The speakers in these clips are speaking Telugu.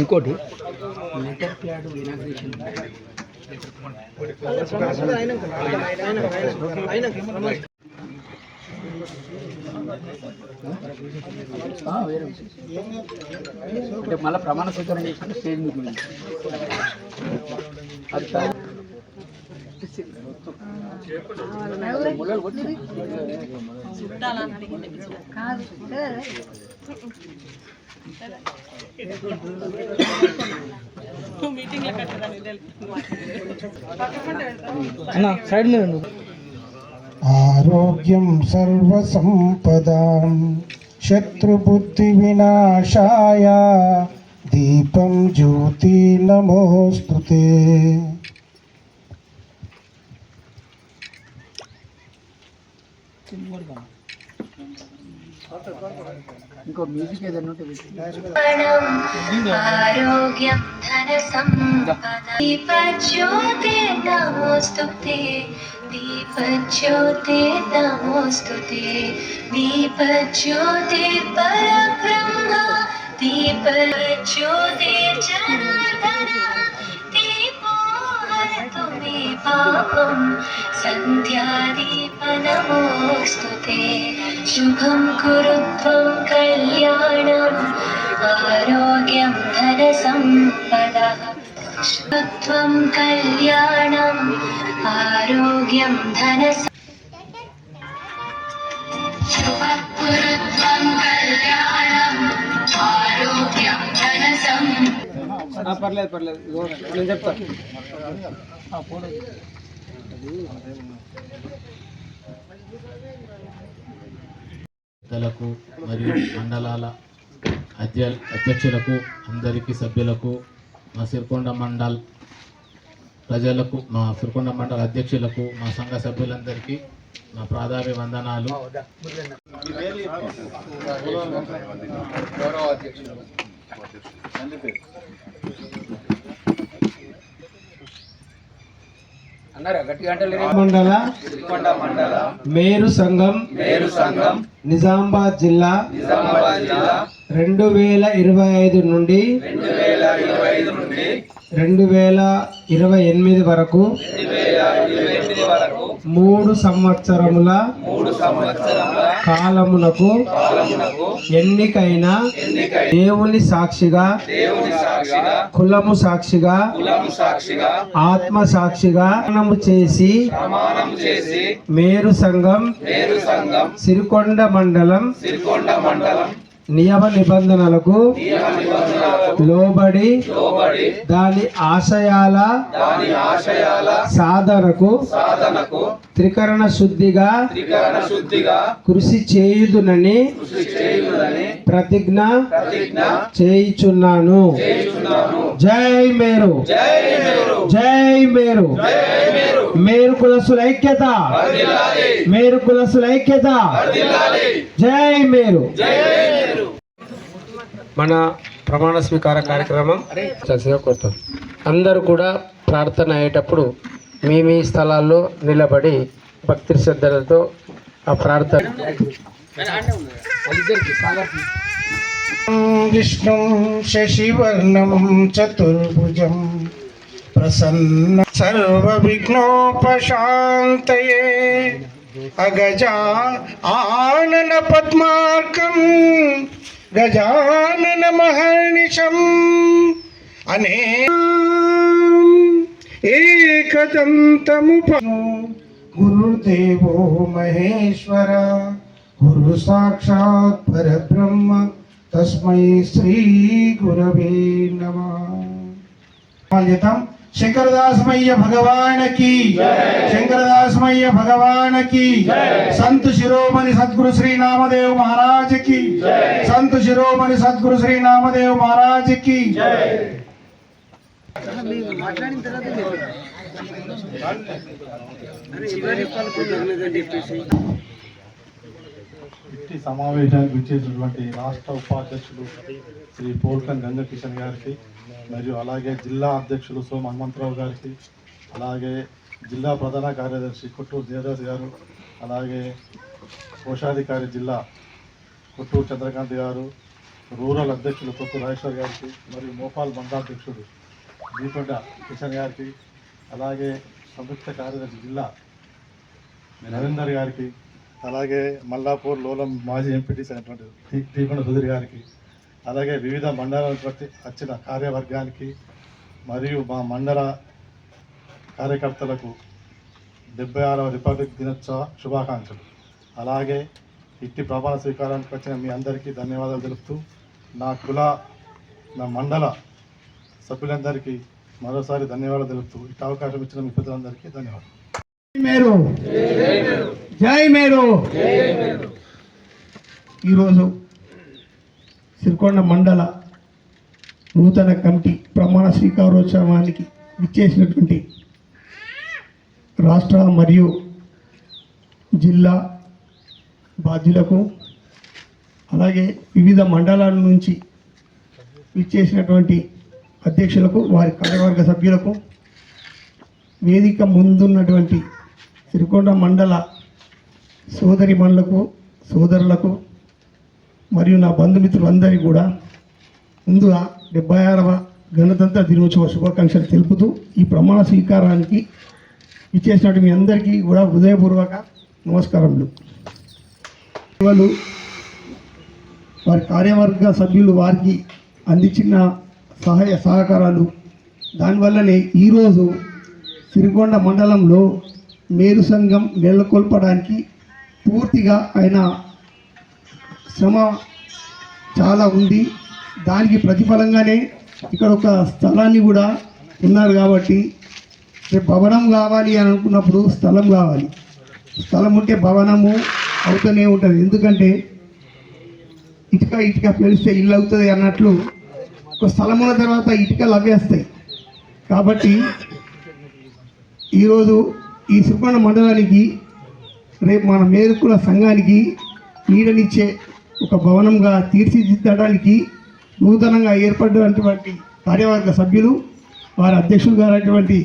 ఇంకోటి లెటర్ ప్యాడ్ ఇనాగ్రేషన్ వేరే విషయం. అంటే మళ్ళీ ప్రమాణ స్వీకారం చేసిన స్టేజ్ మీద ఉంది. అది కాదు. ఆరోగ్యం సర్వసంపదాం. శత్రుబుద్ధి వినాశాయ. దీపం జ్యోతి నమోస్తుతే ఇంకో మ్యూజిక్ ఏదైనా ఉంటే ఆరోగ్యం ధన సంపద. దీపజ్యోతి నమోస్తుతే దీపజ్యోతి నమోస్తుతే దీపజ్యోతి పరబ్రహ్మ हरतु मे पापं सन्ध्यादीपनमोऽस्तु ते शुभं कुरु त्वं कल्याणम् आरोग्यं धनसम्पदः शुभत्वं कल्याणम् आरोग्यं धनस పర్లేదు పర్లేదు. నేను చెప్తా. ఆ, ఫోన్ పెద్దలకు మరియు మండలాల అధ్య అధ్యక్షులకు అందరికీ సభ్యులకు మా సిరికొండ మండల్ ప్రజలకు మా సిరికొండ మండల అధ్యక్షులకు మా సంఘ సభ్యులందరికీ మా ప్రాధాన్య వందనాలు. గౌరవ అధ్యక్షులు. మండల మేరు సంఘం మేరు సంఘం నిజామాబాద్ జిల్లా నిజామాబాద్ జిల్లా రెండు వేల ఇరవై ఐదు నుండి రెండు వేల ఇరవై ఐదు నుండి రెండు వేల ఇరవై ఎనిమిది వరకు మూడు సంవత్సరముల మూడు సంవత్సరాల కాలమునకు కాలమునకు ఎన్నికైన దేవుని సాక్షిగా కులము సాక్షిగా ఆత్మ సాక్షిగా చేసి మేరు సంఘం సిరికొండ మండలం సిరికొండ మండలం నియమ నిబంధనలకు లోబడి దాని ఆశయాల సాధనకు త్రికరణ శుద్ధిగా కృషి చేయుదునని ప్రతిజ్ఞ చేయుచున్నాను. జై మేరు. జై మేరు. మేరు. కులసుల ఐక్యత. మేరు కులసుల ఐక్యత. వర్ధిల్లాలి. జై మేరు. జై మేరు. మన ప్రమాణ స్వీకార కార్యక్రమం చర్చగా కోరుతాం అందరూ కూడా ప్రార్థన అయ్యేటప్పుడు మీ మీ స్థలాల్లో నిలబడి భక్తి శ్రద్ధలతో ఆ ప్రార్థన విష్ణు శశివర్ణం చతుర్భుజం ప్రసన్న సర్వ విఘ్నోపశాంతయే అగజా ఆనన పద్మార్కం गजानन गजाननमहर्निशम् अने एकदन्तमुप गुरुदेवो महेश्वर गुरुसाक्षात् परब्रह्म। तस्मै श्रीगुरवे नमः। శంకరదాసమయ్య భగవాన్కి శంకరదాసమయ్య భగవాన్కి సంత్ శిరోమణి సద్గురు శ్రీ నామదేవ్ మహారాజ్కి సంత్ శిరోమణి సద్గురు శ్రీ నామదేవ్ మహారాజ్కి ఇట్టి సమావేశానికి విచ్చేసినటువంటి రాష్ట్ర ఉపాధ్యక్షులు శ్రీ పోల్కం గంగకిషన్ గారికి మరియు అలాగే జిల్లా అధ్యక్షులు సోమ హనుమంతరావు గారికి అలాగే జిల్లా ప్రధాన కార్యదర్శి కొట్టూరు దేవదాస్ గారు అలాగే కోశాధికారి జిల్లా కొట్టూరు చంద్రకాంత్ గారు రూరల్ అధ్యక్షులు కొట్టు రాజేశ్వర్ గారికి మరియు మోపాల్ మండలాధ్యక్షుడు దీకొండ కిషన్ గారికి అలాగే సంయుక్త కార్యదర్శి జిల్లా నరేందర్ గారికి అలాగే మల్లాపూర్ లోలం మాజీ ఎంపీటీస్ అయినటువంటి టీ- సుధీర్ గారికి అలాగే వివిధ మండలాల ప్రతి వచ్చిన కార్యవర్గానికి మరియు మా మండల కార్యకర్తలకు డెబ్బై ఆరవ రిపబ్లిక్ దినోత్సవ శుభాకాంక్షలు. అలాగే ఇట్టి ప్రమాణ స్వీకారానికి వచ్చిన మీ అందరికీ ధన్యవాదాలు తెలుపుతూ నా కుల నా మండల సభ్యులందరికీ మరోసారి ధన్యవాదాలు తెలుపుతూ ఇట్టి అవకాశం ఇచ్చిన మీ పెద్దలందరికీ ధన్యవాదాలు. మేరు. జై మేరు. ఈరోజు సిరికొండ మండల నూతన కమిటీ ప్రమాణ స్వీకారోత్సవానికి విచ్చేసినటువంటి రాష్ట్ర మరియు జిల్లా బాధ్యులకు అలాగే వివిధ మండలాల నుంచి విచ్చేసినటువంటి అధ్యక్షులకు వారి కార్యవర్గ సభ్యులకు వేదిక ముందున్నటువంటి సిరికొండ మండల సోదరి మనులకు సోదరులకు మరియు నా బంధుమిత్రులందరికీ కూడా ముందుగా డెబ్బై ఆరవ గణతంత్ర దినోత్సవ శుభాకాంక్షలు తెలుపుతూ ఈ ప్రమాణ స్వీకారానికి ఇచ్చేసినట్టు మీ అందరికీ కూడా హృదయపూర్వక నమస్కారములు. వాళ్ళు వారి కార్యవర్గ సభ్యులు వారికి అందించిన సహాయ సహకారాలు దానివల్లనే ఈరోజు సిరికొండ మండలంలో మేరు సంఘం నెలకొల్పడానికి పూర్తిగా ఆయన శ్రమ చాలా ఉంది. దానికి ప్రతిఫలంగానే ఇక్కడ ఒక స్థలాన్ని కూడా ఉన్నారు కాబట్టి రేపు భవనం కావాలి అని అనుకున్నప్పుడు స్థలం కావాలి. స్థలం ఉంటే భవనము అవుతూనే ఉంటుంది. ఎందుకంటే ఇటుక ఇటుక పెలిస్తే ఇల్లు అవుతుంది అన్నట్లు ఒక స్థలం ఉన్న తర్వాత ఇటుకలు అవ్వేస్తాయి. కాబట్టి ఈరోజు ఈ సుబ్రహ్మణ్య మండలానికి రేపు మన మేరుకుల సంఘానికి నీడనిచ్చే ఒక భవనంగా తీర్చిదిద్దడానికి నూతనంగా ఏర్పడినటువంటి కార్యవర్గ సభ్యులు వారి అధ్యక్షులు గారైనటువంటి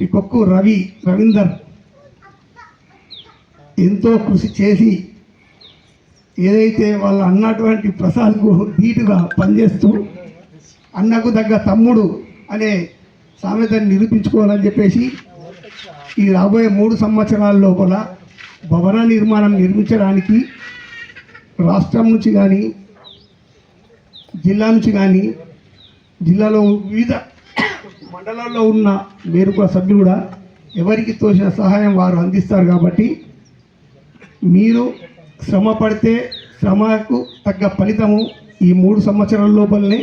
ఈ కొక్కు రవి రవీందర్ ఎంతో కృషి చేసి ఏదైతే వాళ్ళు అన్నటువంటి ప్రసాద్కు ధీటుగా పనిచేస్తూ అన్నకు తగ్గ తమ్ముడు అనే సామెతను నిరూపించుకోవాలని చెప్పేసి ఈ రాబోయే మూడు సంవత్సరాల లోపల భవన నిర్మాణం నిర్మించడానికి రాష్ట్రం నుంచి కానీ జిల్లా నుంచి కానీ జిల్లాలో వివిధ మండలాల్లో ఉన్న మేరుకుల సభ్యులు కూడా ఎవరికి తోచిన సహాయం వారు అందిస్తారు కాబట్టి మీరు శ్రమ పడితే శ్రమకు తగ్గ ఫలితము ఈ మూడు సంవత్సరాల లోపలనే.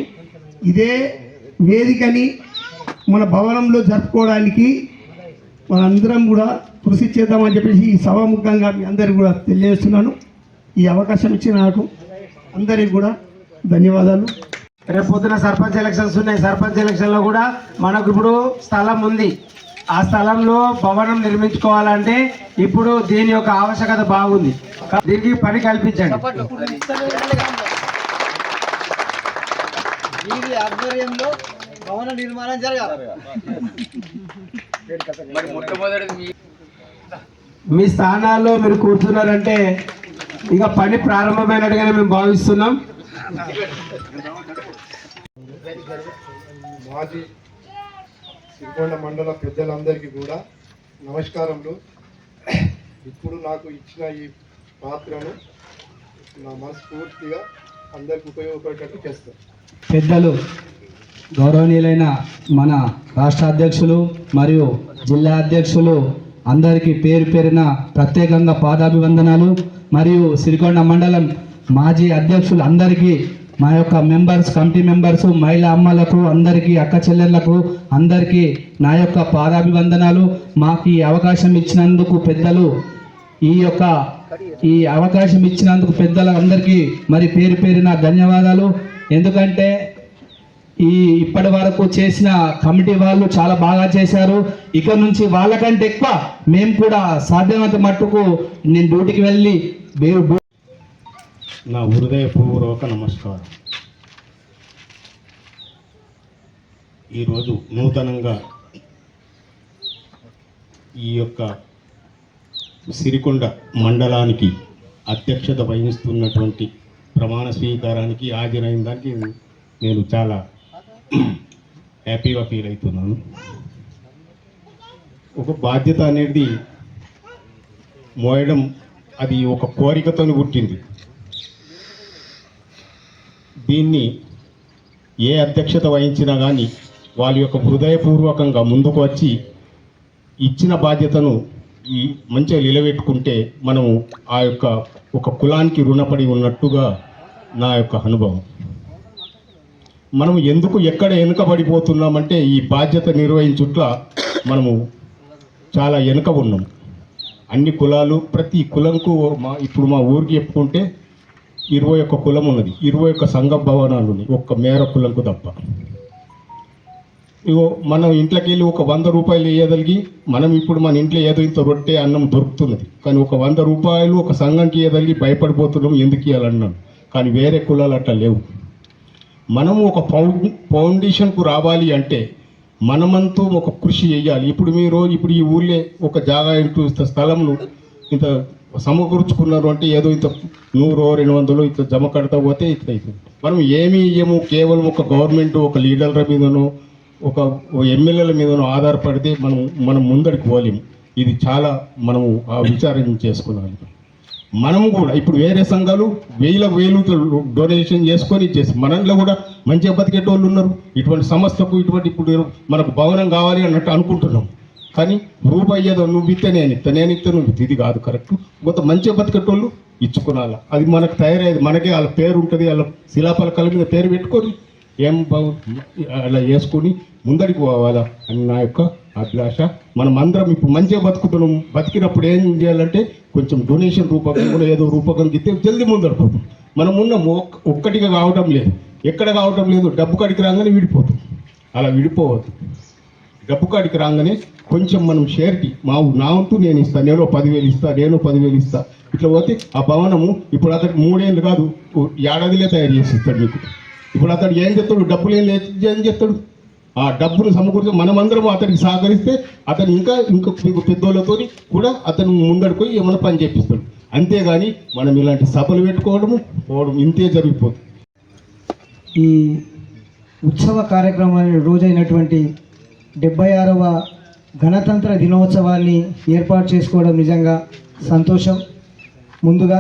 ఇదే వేదికని మన భవనంలో జరుపుకోవడానికి మనందరం కూడా కృషి చేద్దామని చెప్పేసి ఈ సభాముఖంగా మీ అందరికీ కూడా తెలియజేస్తున్నాను. ఈ అవకాశం ఇచ్చిన నాకు అందరికీ కూడా ధన్యవాదాలు. రేపు పొద్దున సర్పంచ్ ఎలక్షన్స్ ఉన్నాయి. సర్పంచ్ ఎలక్షన్లో కూడా మనకు ఇప్పుడు స్థలం ఉంది. ఆ స్థలంలో భవనం నిర్మించుకోవాలంటే ఇప్పుడు దీని యొక్క ఆవశ్యకత బాగుంది. దీనికి పని కల్పించండి. వీరి ఆధ్వర్యంలో భవన నిర్మాణం జరగాలి. మరి మొట్టమొదటిది మీ మీ స్థానాల్లో మీరు కూర్చున్నారంటే ఇక పని ప్రారంభమైనట్టుగానే మేము భావిస్తున్నాం. మాజీ సిరికొండ మండల పెద్దలందరికీ కూడా నమస్కారములు. ఇప్పుడు నాకు ఇచ్చిన ఈ పాత్రను నా మనస్ఫూర్తిగా అందరికి ఉపయోగపడేటట్టు చేస్తాను. పెద్దలు గౌరవనీయులైన మన రాష్ట్ర అధ్యక్షులు మరియు జిల్లా అధ్యక్షులు అందరికీ పేరు పేరిన ప్రత్యేకంగా పాదాభివందనాలు. మరియు సిరికొండ మండలం మాజీ అధ్యక్షులు అందరికీ మా యొక్క మెంబర్స్ కమిటీ మెంబర్స్ మహిళా అమ్మలకు అందరికీ అక్క చెల్లెళ్ళకు అందరికీ నా యొక్క పాదాభివందనాలు. మాకు ఈ అవకాశం ఇచ్చినందుకు పెద్దలు ఈ యొక్క ఈ అవకాశం ఇచ్చినందుకు పెద్దలందరికీ మరి పేరు పేరిన ధన్యవాదాలు. ఎందుకంటే ఈ ఇప్పటి వరకు చేసిన కమిటీ వాళ్ళు చాలా బాగా చేశారు. ఇక నుంచి వాళ్ళకంటే ఎక్కువ మేము కూడా సాధ్యమైనంత మట్టుకు నేను డ్యూటీకి వెళ్ళి వేరు నా హృదయపూర్వక నమస్కారం. ఈరోజు నూతనంగా ఈ యొక్క సిరికొండ మండలానికి అధ్యక్షత వహిస్తున్నటువంటి ప్రమాణ స్వీకారానికి హాజరైన దానికి నేను చాలా హ్యాపీగా ఫీల్ అవుతున్నాను. ఒక బాధ్యత అనేది మోయడం అది ఒక కోరికతో పుట్టింది. దీన్ని ఏ అధ్యక్షత వహించినా కానీ వాళ్ళ యొక్క హృదయపూర్వకంగా ముందుకు వచ్చి ఇచ్చిన బాధ్యతను ఈ మంచిగా నిలబెట్టుకుంటే మనము ఆ యొక్క ఒక కులానికి రుణపడి ఉన్నట్టుగా నా యొక్క అనుభవం. మనం ఎందుకు ఎక్కడ వెనుకబడిపోతున్నామంటే ఈ బాధ్యత నిర్వహించుట్ల మనము చాలా వెనుక ఉన్నాం. అన్ని కులాలు ప్రతి కులంకు మా ఇప్పుడు మా ఊరికి చెప్పుకుంటే ఇరవై ఒక్క కులం ఉన్నది. ఇరవై ఒక్క సంఘ భవనాలు ఉన్నాయి. ఒక్క మేర కులంకు తప్ప. ఇగో మనం ఇంట్లోకి వెళ్ళి ఒక వంద రూపాయలు వేయగలిగి మనం ఇప్పుడు మన ఇంట్లో ఏదో ఇంత రొట్టె అన్నం దొరుకుతున్నది. కానీ ఒక వంద రూపాయలు ఒక సంఘంకి ఇవ్వగలిగి భయపడిపోతున్నాం ఎందుకు ఇవ్వాలన్నాను కానీ వేరే కులాలు అట్లా లేవు. మనము ఒక ఫౌండ్ ఫౌండేషన్కు రావాలి అంటే మనమంతా ఒక కృషి చేయాలి. ఇప్పుడు మీరు ఇప్పుడు ఈ ఊళ్ళే ఒక జాగా ఇంటూ ఇంత స్థలంను ఇంత సమకూర్చుకున్నారు అంటే ఏదో ఇంత నూరో రెండు వందలు ఇంత జమ కడతా పోతే ఇట్లా అవుతుంది మనం ఏమీ ఇయ్యము కేవలం ఒక గవర్నమెంట్ ఒక లీడర్ల మీదనో ఒక ఎమ్మెల్యేల మీదనో ఆధారపడితే మనం మనం ముందడికి పోలేము. ఇది చాలా మనము ఆ విచారం చేసుకున్నాము మనము కూడా ఇప్పుడు వేరే సంఘాలు వేల వేలు డొనేషన్ చేసుకొని ఇచ్చేసి మనలో కూడా మంచిగా బతికేటోళ్ళు ఉన్నారు. ఇటువంటి సంస్థకు ఇటువంటి ఇప్పుడు మనకు భవనం కావాలి అన్నట్టు అనుకుంటున్నాం. కానీ రూపాయి ఏదో నువ్వు ఇస్తే నేను ఇస్తా నేను ఇస్తే నువ్వు ఇది కాదు కరెక్ట్ కొంత మంచిగా బతికేటోళ్ళు ఇచ్చుకునాలి అది మనకు తయారయ్యేది మనకే వాళ్ళ పేరు ఉంటుంది వాళ్ళ శిలాపలకాల మీద పేరు పెట్టుకొని ఏం బాగు అలా వేసుకొని ముందడికి పోవాలా అని నా యొక్క అభిలాష మనం అందరం ఇప్పుడు మంచిగా బతుకుతున్నాం. బతికినప్పుడు ఏం చేయాలంటే కొంచెం డొనేషన్ రూపకం కూడా ఏదో రూపకం ఇస్తే జల్దీ ముందడిపోతాం మనం ఉన్నాం ఒక్క ఒక్కటిగా కావటం లేదు. ఎక్కడ కావటం లేదు. డబ్బు కాడికి రాగానే విడిపోతాం. అలా విడిపోవద్దు. డబ్బు కాడికి రాగానే కొంచెం మనం షేర్కి మా నా వంతు నేను ఇస్తాను నేను పదివేలు ఇస్తా నేను పదివేలు ఇస్తా. ఇట్లా పోతే ఆ భవనము ఇప్పుడు అతడు మూడేళ్ళు కాదు ఓ ఏడాదిలే తయారు చేసి ఇస్తాడు మీకు. ఇప్పుడు అతడు ఏం చెప్తాడు? డబ్బులు ఏం లేదు ఏం చెప్తాడు ఆ డబ్బులు సమకూర్చి మనమందరం అతనికి సహకరిస్తే అతను ఇంకా ఇంకా పెద్దోళ్ళతో కూడా అతను ముందడుకొని ఏమైనా పని చేపిస్తాడు. అంతేగాని మనం ఇలాంటి సభలు పెట్టుకోవడము పోవడం ఇంతే జరిగిపోతుంది ఈ ఉత్సవ కార్యక్రమాన్ని రోజైనటువంటి డెబ్బై ఆరవ గణతంత్ర దినోత్సవాన్ని ఏర్పాటు చేసుకోవడం నిజంగా సంతోషం. ముందుగా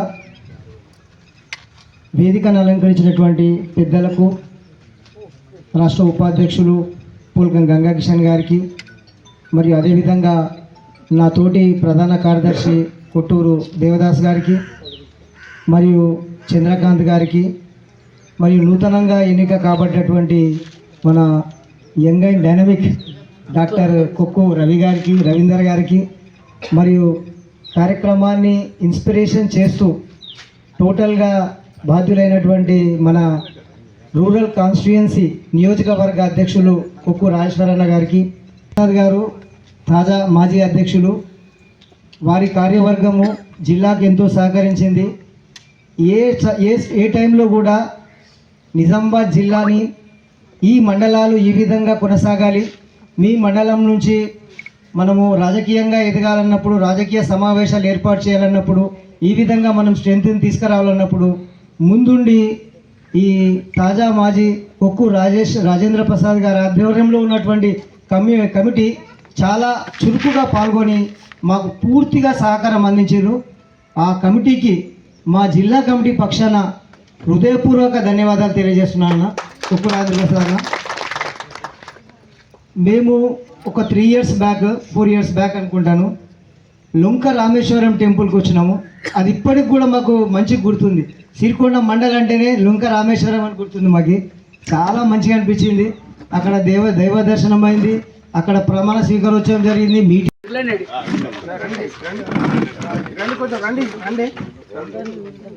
వేదికను అలంకరించినటువంటి పెద్దలకు రాష్ట్ర ఉపాధ్యక్షులు పూల్కం గంగాకిషన్ గారికి మరియు అదేవిధంగా నా తోటి ప్రధాన కార్యదర్శి కొట్టూరు దేవదాస్ గారికి మరియు చంద్రకాంత్ గారికి మరియు నూతనంగా ఎన్నిక కాబట్టినటువంటి మన young and dynamic doctor Kokku Ravi గారికి రవీందర్ గారికి మరియు కార్యక్రమాన్ని ఇన్స్పిరేషన్ చేస్తూ టోటల్గా బాధ్యులైనటువంటి మన రూరల్ కాన్స్టిట్యుయెన్సీ నియోజకవర్గ అధ్యక్షులు కొక్కు రాజేశ్వరన్న గారికి. ప్రసాద్ గారు తాజా మాజీ అధ్యక్షులు వారి కార్యవర్గము జిల్లాకు ఎంతో సహకరించింది. ఏ ఏ ఏ టైంలో కూడా నిజామాబాద్ జిల్లాని ఈ మండలాలు ఈ విధంగా కొనసాగాలి. మీ మండలం నుంచి మనము రాజకీయంగా ఎదగాలన్నప్పుడు రాజకీయ సమావేశాలు ఏర్పాటు చేయాలన్నప్పుడు ఈ విధంగా మనం స్ట్రెంగ్త్ని తీసుకురావాలన్నప్పుడు ముందుండి ఈ తాజా మాజీ కొక్కు రాజేష్ రాజేంద్ర ప్రసాద్ గారి ఆధ్వర్యంలో ఉన్నటువంటి కమి కమిటీ చాలా చురుకుగా పాల్గొని మాకు పూర్తిగా సహకారం అందించారు. ఆ కమిటీకి మా జిల్లా కమిటీ పక్షాన హృదయపూర్వక ధన్యవాదాలు తెలియజేస్తున్నాను అన్న. కొక్కు రాజేంద్ర ప్రసాద్ మేము ఒక three years back four years back అనుకుంటాను. లొంక రామేశ్వరం టెంపుల్కి వచ్చినాము. అది ఇప్పటికి కూడా మాకు మంచి గుర్తుంది. సిరికొండ మండల్ అంటేనే లొంక రామేశ్వరం అని గుర్తుంది మాకు. చాలా మంచిగా అనిపించింది. అక్కడ దేవ దైవ దర్శనం అయింది. అక్కడ ప్రమాణ స్వీకరించడం జరిగింది. మీటింగ్ రండి కొంచెం రండి రండి కాదు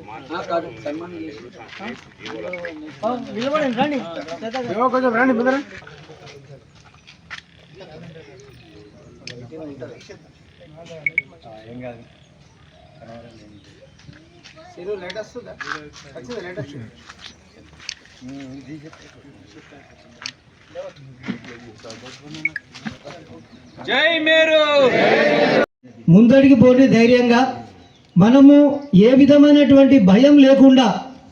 లేట్ చేసి రండి జై మేరు! ముందడికి పోటీ ధైర్యంగా. మనము ఏ విధమైనటువంటి భయం లేకుండా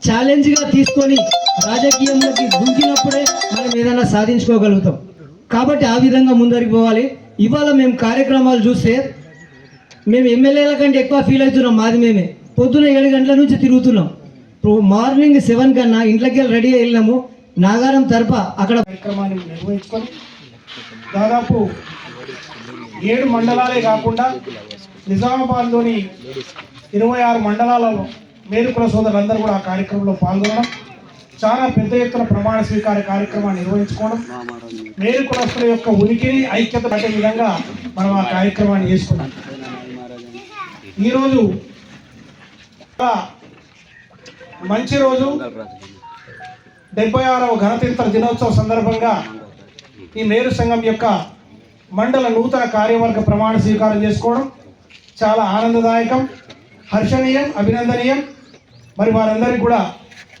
ఛాలెంజ్గా తీసుకొని రాజకీయంలోకి దుంకినప్పుడే మనం ఏదైనా సాధించుకోగలుగుతాం. కాబట్టి ఆ విధంగా ముందరికి పోవాలి ఇవాళ మేము కార్యక్రమాలు చూస్తే మేము ఎమ్మెల్యేల కంటే ఎక్కువ ఫీల్ అవుతున్నాం మాది మేమే. పొద్దున ఏడు గంటల నుంచి తిరుగుతున్నాం. మార్నింగ్ సెవెన్ కన్నా ఇంట్లోకి వెళ్ళి రెడీ వెళ్ళినాము. నాగారం తరప అక్కడ కార్యక్రమాన్ని నిర్వహించుకొని దాదాపు ఏడు మండలాలే కాకుండా నిజామాబాద్లోని ఇరవై ఆరు మండలాలలో మేలుకుల సోదరులందరూ కూడా ఆ కార్యక్రమంలో పాల్గొనడం చాలా పెద్ద ఎత్తున ప్రమాణ స్వీకార కార్యక్రమాన్ని నిర్వహించుకోవడం మేలుకులస్తుల యొక్క ఉనికిని ఐక్యత పట్టే విధంగా మనం ఆ కార్యక్రమాన్ని చేసుకున్నాం. ఈరోజు మంచి రోజు. డెబ్బై ఆరవ గణతంత్ర దినోత్సవ సందర్భంగా ఈ మేరు సంఘం యొక్క మండల నూతన కార్యవర్గ ప్రమాణ స్వీకారం చేసుకోవడం చాలా ఆనందదాయకం. హర్షణీయం అభినందనీయం. మరి వారందరికీ కూడా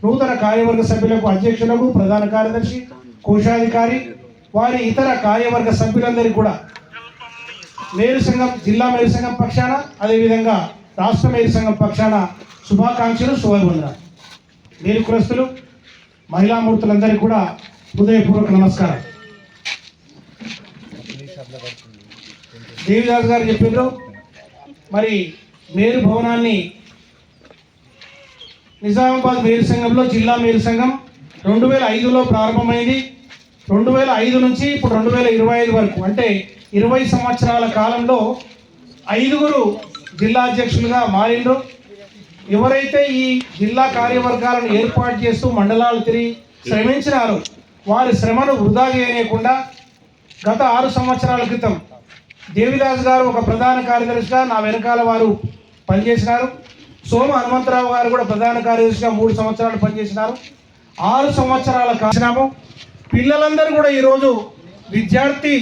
నూతన కార్యవర్గ సభ్యులకు అధ్యక్షులకు ప్రధాన కార్యదర్శి కోశాధికారి వారి ఇతర కార్యవర్గ సభ్యులందరికీ కూడా మేరు సంఘం జిల్లా మేరు సంఘం పక్షాన అదేవిధంగా రాష్ట్ర మేరు సంఘం పక్షాన శుభాకాంక్షలు శుభాభివందనాలు. మేరు కులస్తులు మహిళామూర్తులందరికీ కూడా హృదయపూర్వక నమస్కారం. దేవిదాస్ గారు చెప్పిండ్రు మరి మేరు భవనాన్ని నిజామాబాద్ మేరు సంఘంలో జిల్లా మేరు సంఘం రెండు వేల ఐదులో ప్రారంభమైంది. రెండు వేల ఐదు నుంచి ఇప్పుడు రెండు వేల ఇరవై ఐదు వరకు అంటే ఇరవై సంవత్సరాల కాలంలో ఐదుగురు జిల్లా అధ్యక్షులుగా మారిండ్రు. ఎవరైతే ఈ జిల్లా కార్యవర్గాలను ఏర్పాటు చేస్తూ మండలాలు తిరిగి శ్రమించినారో వారి శ్రమను వృధా చేయకుండా గత ఆరు సంవత్సరాల క్రితం దేవిదాస్ గారు ఒక ప్రధాన కార్యదర్శిగా నా వెనకాల వారు పనిచేసినారు. సోమ హనుమంతరావు గారు కూడా ప్రధాన కార్యదర్శిగా మూడు సంవత్సరాలు పనిచేసినారు. ఆరు సంవత్సరాల కాసినాము పిల్లలందరూ కూడా ఈరోజు విద్యార్థి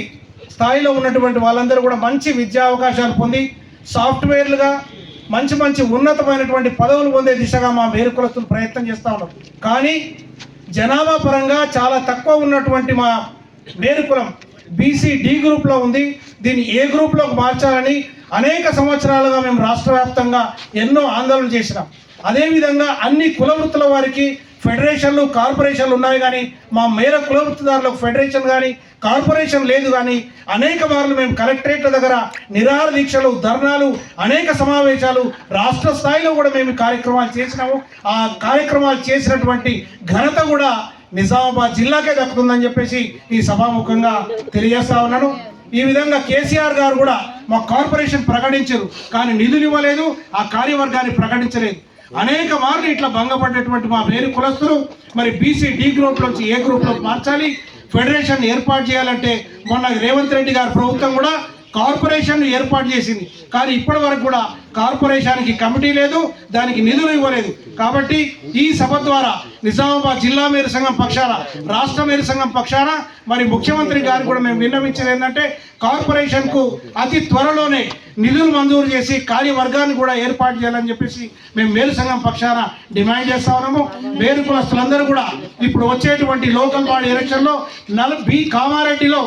స్థాయిలో ఉన్నటువంటి వాళ్ళందరూ కూడా మంచి విద్యా అవకాశాలు పొంది సాఫ్ట్వేర్లుగా మంచి మంచి ఉన్నతమైనటువంటి పదవులు పొందే దిశగా మా వేరుకులస్తులు ప్రయత్నం చేస్తూ ఉన్నాం. కానీ జనాభా పరంగా చాలా తక్కువ ఉన్నటువంటి మా వేరుకులం బీసీ డి గ్రూప్లో ఉంది. దీన్ని ఏ గ్రూప్లోకి మార్చాలని అనేక సంవత్సరాలుగా మేము రాష్ట్ర వ్యాప్తంగా ఎన్నో ఆందోళన చేసినాం. అదేవిధంగా అన్ని కులవృత్తుల వారికి ఫెడరేషన్లు కార్పొరేషన్లు ఉన్నాయి కానీ మా మేర కుల వృత్తిదారులకు ఫెడరేషన్ కానీ కార్పొరేషన్ లేదు కానీ అనేక మార్లు మేము కలెక్టరేట్ల దగ్గర నిరాహార దీక్షలు ధర్నాలు అనేక సమావేశాలు రాష్ట్ర స్థాయిలో కూడా మేము కార్యక్రమాలు చేసినాము. ఆ కార్యక్రమాలు చేసినటువంటి ఘనత కూడా నిజామాబాద్ జిల్లాకే దక్కుతుందని చెప్పేసి ఈ సభాముఖంగా తెలియజేస్తా ఉన్నాను. ఈ విధంగా కేసీఆర్ గారు కూడా మా కార్పొరేషన్ ప్రకటించరు కానీ నిధులు ఇవ్వలేదు ఆ కార్యవర్గాన్ని ప్రకటించలేదు. అనేక మార్లు ఇట్లా భంగపడ్డటువంటి మా వేరు కులస్తులు మరి బీసీ డి గ్రూప్ ఏ గ్రూప్లోకి మార్చాలి? ఫెడరేషన్ ఏర్పాటు చేయాలంటే మొన్న రేవంత్ రెడ్డి గారి ప్రభుత్వం కూడా కార్పొరేషన్ ఏర్పాటు చేసింది. కానీ ఇప్పటి వరకు కూడా కార్పొరేషన్కి కమిటీ లేదు దానికి నిధులు ఇవ్వలేదు. కాబట్టి ఈ సభ ద్వారా నిజామాబాద్ జిల్లా మేరు సంఘం పక్షాన రాష్ట్ర మేరు సంఘం పక్షాన మరి ముఖ్యమంత్రి గారు కూడా మేము విన్నవించేది ఏంటంటే కార్పొరేషన్కు అతి త్వరలోనే నిధులు మంజూరు చేసి కార్యవర్గాన్ని కూడా ఏర్పాటు చేయాలని చెప్పేసి మేము మేలు సంఘం పక్షాన డిమాండ్ చేస్తా ఉన్నాము. మేలు కులస్తులందరూ కూడా ఇప్పుడు వచ్చేటువంటి లోకల్ బాడీ ఎలక్షన్లో నల బి కామారెడ్డిలో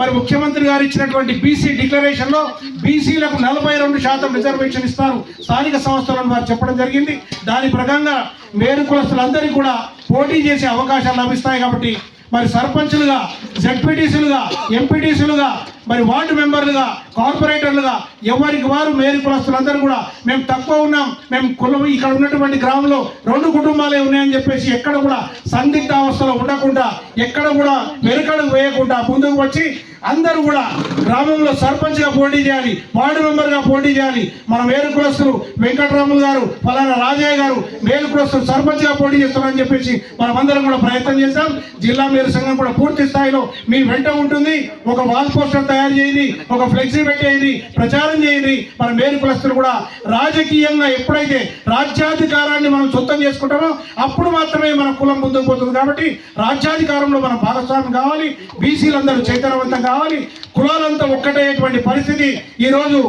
మరి ముఖ్యమంత్రి గారు ఇచ్చినటువంటి బీసీ డిక్లరేషన్లో బీసీలకు నలభై రెండు శాతం రిజర్వేషన్ ఇస్తారు స్థానిక సంస్థలను వారు చెప్పడం జరిగింది. దాని ప్రకారంగా మేరు కులస్తులందరికీ కూడా పోటీ చేసే అవకాశాలు లభిస్తాయి కాబట్టి మరి సర్పంచులుగా జడ్పీటీసీలుగా ఎంపీటీసీలుగా మరి వార్డు మెంబర్లుగా కార్పొరేటర్లుగా ఎవరికి వారు మేరు కులస్తులందరూ కూడా మేము తక్కువ ఉన్నాం. మేము కులం ఇక్కడ ఉన్నటువంటి గ్రామంలో రెండు కుటుంబాలే ఉన్నాయని చెప్పేసి ఎక్కడ కూడా సందిగ్ధ అవస్థలో ఉండకుండా ఎక్కడ కూడా వెనుకడుగు వేయకుండా ముందుకు వచ్చి అందరూ కూడా గ్రామంలో సర్పంచ్గా పోటీ చేయాలి వార్డు మెంబర్గా పోటీ చేయాలి. మన మేలు కులస్తులు వెంకటరాములు గారు ఫలానా రాజయ్య గారు మేలు కులస్తులు సర్పంచ్గా పోటీ చేస్తున్నారని చెప్పేసి మనం అందరం కూడా ప్రయత్నం చేస్తాం జిల్లా మేలు సంఘం కూడా పూర్తి స్థాయిలో మీ వెంట ఉంటుంది. ఒక వాల్ పోస్టర్ తయారు చేయండి ఒక ఫ్లెక్సీ పెట్టేయండి ప్రచారం చేయండి. మన మేలు కులస్తులు కూడా రాజకీయంగా ఎప్పుడైతే రాజ్యాధికారాన్ని మనం సొంతం చేసుకుంటామో అప్పుడు మాత్రమే మన కులం ముందుకు పోతుంది కాబట్టి రాజ్యాధికారంలో మనం భాగస్వామ్యం కావాలి బీసీలందరూ చైతన్యవంతం కావాలి. కులాలంతా ఒక్కటేటువంటి పరిస్థితి ఈరోజు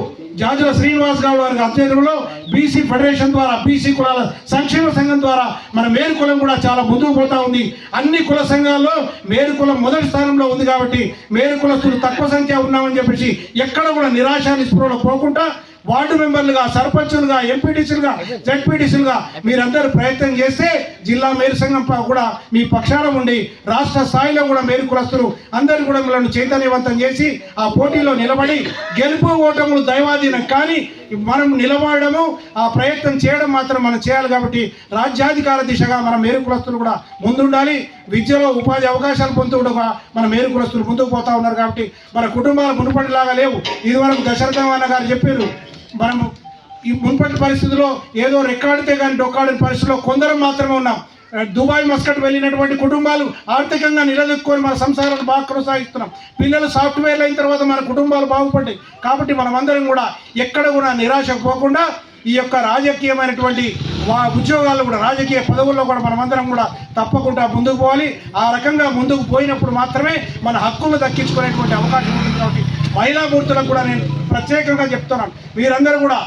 జాజుల శ్రీనివాస్ గౌడ్ వారి అధ్యయనంలో బీసీ ఫెడరేషన్ ద్వారా బీసీ కులాల సంక్షేమ సంఘం ద్వారా మన మేరు కులం కూడా చాలా ముందుకు పోతా ఉంది. అన్ని కుల సంఘాల్లో మేరు కులం మొదటి స్థానంలో ఉంది కాబట్టి మేరు కులస్తులు తక్కువ సంఖ్య ఉన్నామని చెప్పేసి ఎక్కడ కూడా నిరాశ నిస్పృహలో పోకుండా వార్డు మెంబర్లుగా సర్పంచులుగా ఎంపీటీసీలుగా జడ్పీటీసీలుగా మీరందరూ ప్రయత్నం చేస్తే జిల్లా మేరు సంఘం కూడా మీ పక్షాన ఉండి రాష్ట్ర స్థాయిలో కూడా మేరు కులస్తులు అందరూ కూడా మిమ్మల్ని చైతన్యవంతం చేసి ఆ పోటీలో నిలబడి గెలుపు ఓటములు దైవాధీనం కానీ మనం నిలబడము ఆ ప్రయత్నం చేయడం మాత్రం మనం చేయాలి కాబట్టి రాజ్యాధికార దిశగా మన మేరు కులస్తులు కూడా ముందుండాలి. విద్యలో ఉపాధి అవకాశాలు పొందుతుండగా మన మేరు కులస్తులు ముందుకు పోతా ఉన్నారు కాబట్టి మన కుటుంబాలు మునుపటిలాగా లేవు. ఇదివరకు దశరథం గారు చెప్పారు మనము ఈ మునుపటి పరిస్థితుల్లో ఏదో రెక్కాడితే కానీ డొక్కాడని పరిస్థితిలో కొందరం మాత్రమే ఉన్నాం. దుబాయ్ మస్కట్ వెళ్ళినటువంటి కుటుంబాలు ఆర్థికంగా నిలదొక్కుని మన సంసారాలు బాగా కొనసాగిస్తున్నాం. పిల్లలు సాఫ్ట్వేర్లు అయిన తర్వాత మన కుటుంబాలు బాగుపడ్డాయి. కాబట్టి మనమందరం కూడా ఎక్కడ కూడా నిరాశ పోకుండా ఈ యొక్క రాజకీయమైనటువంటి వా ఉద్యోగాల్లో కూడా రాజకీయ పదవుల్లో కూడా మనమందరం కూడా తప్పకుండా ముందుకు పోవాలి. ఆ రకంగా ముందుకు పోయినప్పుడు మాత్రమే మన హక్కులు దక్కించుకునేటువంటి అవకాశం ఉంటుంది కాబట్టి మహిళా మూర్తులకు కూడా నేను ప్రత్యేకంగా చెప్తున్నాను. మీరందరూ కూడా